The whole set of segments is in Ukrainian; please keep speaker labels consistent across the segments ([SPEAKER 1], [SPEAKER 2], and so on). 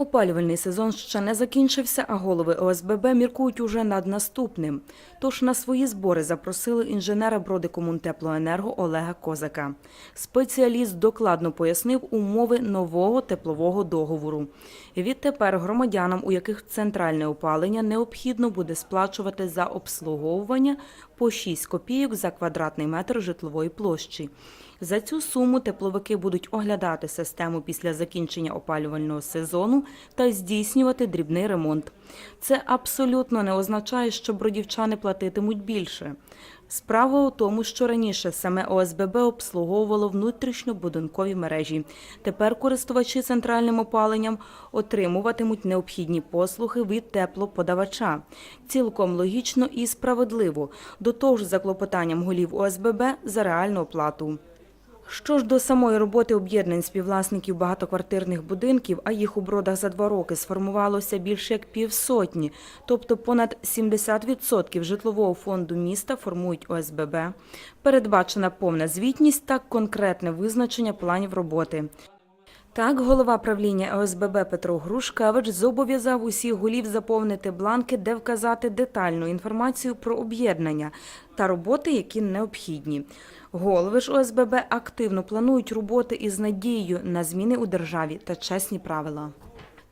[SPEAKER 1] Опалювальний сезон ще не закінчився, а голови ОСББ міркують уже над наступним. Тож на свої збори запросили інженера Бродикомунтеплоенерго Олега Козака. Спеціаліст докладно пояснив умови нового теплового договору. Відтепер громадянам, у яких центральне опалення, необхідно буде сплачувати за обслуговування по 6 копійок за квадратний метр житлової площі. За цю суму тепловики будуть оглядати систему після закінчення опалювального сезону та здійснювати дрібний ремонт. Це абсолютно не означає, що бродівчани платитимуть більше. Справа у тому, що раніше саме ОСББ обслуговувало внутрішньобудинкові мережі. Тепер користувачі центральним опаленням отримуватимуть необхідні послуги від теплоподавача. Цілком логічно і справедливо. До того ж, за клопотанням голів ОСББ за реальну оплату. Що ж до самої роботи об'єднань співвласників багатоквартирних будинків, а їх у бродах за два роки сформувалося більше як півсотні, тобто понад 70% житлового фонду міста формують ОСББ, передбачена повна звітність та конкретне визначення планів роботи. Так, голова правління ОСББ Петро Грушкевич зобов'язав усіх голів заповнити бланки, де вказати детальну інформацію про об'єднання та роботи, які необхідні. Голови ж ОСББ активно планують роботи із надією на зміни у державі та чесні правила.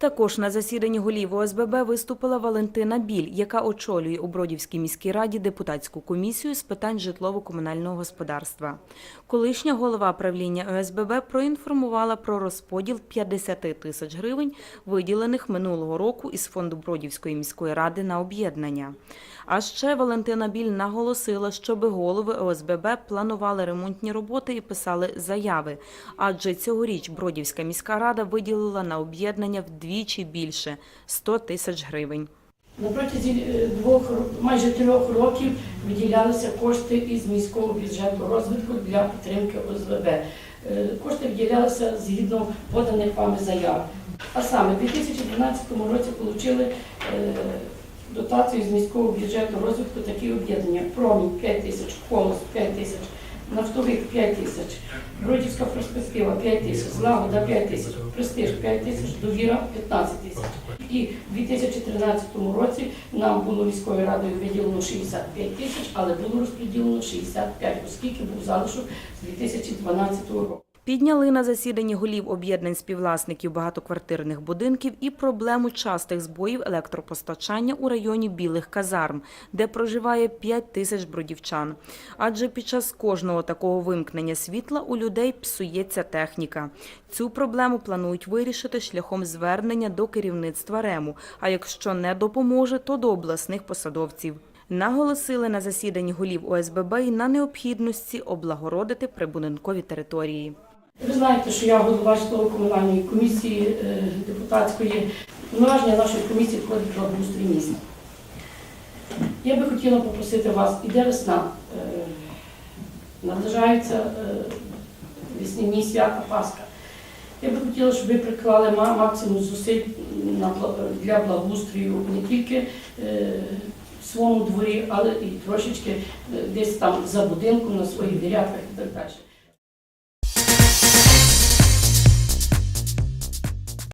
[SPEAKER 1] Також на засіданні голів ОСББ виступила Валентина Біль, яка очолює у Бродівській міській раді депутатську комісію з питань житлово-комунального господарства. Колишня голова правління ОСББ проінформувала про розподіл 50 тисяч гривень, виділених минулого року із фонду Бродівської міської ради на об'єднання. А ще Валентина Біль наголосила, щоб голови ОСББ планували ремонтні роботи і писали заяви, адже цьогоріч Бродівська міська рада виділила на об'єднання вдвічі більше 100 тисяч гривень.
[SPEAKER 2] На протязі е, двох майже трьох років виділялися кошти із міського бюджету розвитку для підтримки ОСББ. Е, Кошти виділялися згідно поданих вами заяв. А саме в 2012 році отримали дотацію з міського бюджету розвитку такі об'єднання. Промінь 5 тисяч, колос 5 тисяч, нафтовик 5 тисяч, Бродівська перспектива 5 тисяч, Злагода 5 тисяч, Престиж 5 тисяч, Довіра 15 тисяч. І в 2013 році нам було міською радою виділено 65 тисяч, але було розподілено 65, оскільки був залишок з 2012 року.
[SPEAKER 1] Підняли на засіданні голів об'єднань співвласників багатоквартирних будинків і проблему частих збоїв електропостачання у районі Білих казарм, де проживає 5 тисяч бродівчан. Адже під час кожного такого вимкнення світла у людей псується техніка. Цю проблему планують вирішити шляхом звернення до керівництва РЕМу, а якщо не допоможе, то до обласних посадовців. Наголосили на засіданні голів ОСББ і на необхідності облагородити прибудинкові території.
[SPEAKER 2] Ви знаєте, що я голова житлово-комунальної комісії е, депутатської. Повноваження нашої комісії входить в благоустрій міста. Я би хотіла попросити вас, іде весна, е, наближаються е, весняні свята Пасха. Я би хотіла, щоб ви приклали максимум зусиль для благоустрою не тільки в своєму дворі, але і трошечки десь там за будинком на своїх ділянках і так далі.